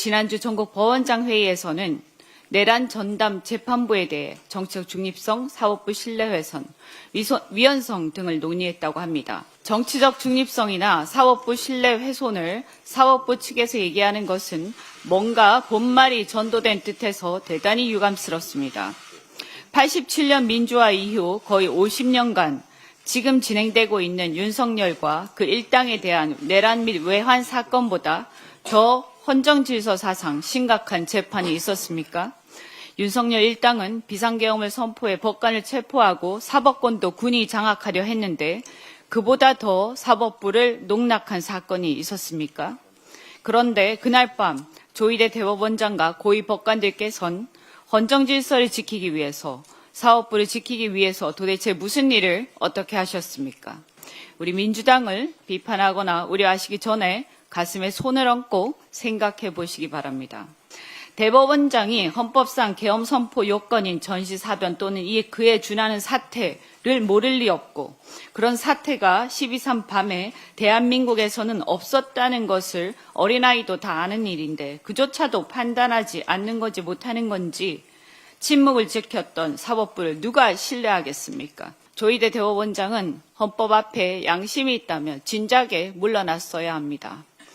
지난주 전국 법원장 회의에서는 내란 전담 재판부에 대해 정치적 중립성, 사법부 신뢰훼손, 위헌성 등을 논의했다고 합니다. 정치적 중립성이나 사법부 신뢰 훼손을 사법부 측에서 얘기하는 것은 뭔가 본말이 전도된 뜻에서 대단히 유감스럽습니다. 87년 민주화 이후 거의 50년간 지금 진행되고 있는 윤석열과 그 일당에 대한 내란 및 외환 사건보다 더 헌정질서 사상 심각한 재판이 있었습니까? 윤석열 일당은 비상계엄을 선포해 법관을 체포하고 사법권도 군이 장악하려 했는데 그보다 더 사법부를 농락한 사건이 있었습니까? 그런데 그날 밤 조희대 대법원장과 고위 법관들께선 헌정 질서를 지키기 위해서 사법부를 지키기 위해서 도대체 무슨 일을 어떻게 하셨습니까? 우리 민주당을 비판하거나 우려하시기 전에 가슴에 손을 얹고 생각해 보시기 바랍니다. 대법원장이 헌법상 계엄 선포 요건인 전시 사변 또는 이 그에 준하는 사태를 모를 리 없고 그런 사태가 12.3 밤에 대한민국에서는 없었다는 것을 어린아이도 다 아는 일인데 그조차도 판단하지 않는 건지 못하는 건지 침묵을 지켰던 사법부를 누가 신뢰하겠습니까? 조희대 대법원장은 헌법 앞에 양심이 있다면 진작에 물러났어야 합니다.